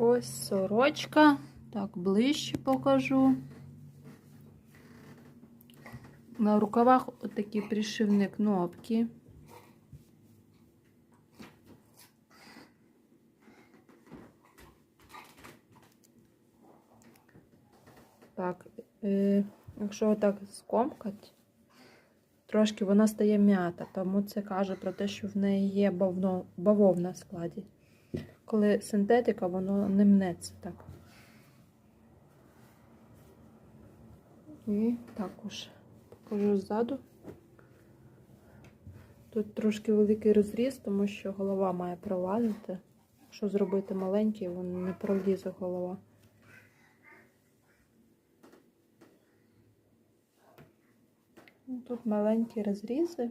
Ось сорочка. Так, ближче покажу. На рукавах отакі пришивні кнопки. Так, е, якщо отак скомкати, трошки вона стає м'ята, тому це каже про те, що в неї є бавно, бавовна в складі. Коли синтетика, воно не мнеться так. І також покажу ззаду. Тут трошки великий розріз, тому що голова має пролазити. Якщо зробити маленький, воно не пролізе голова. Тут маленькі розрізи.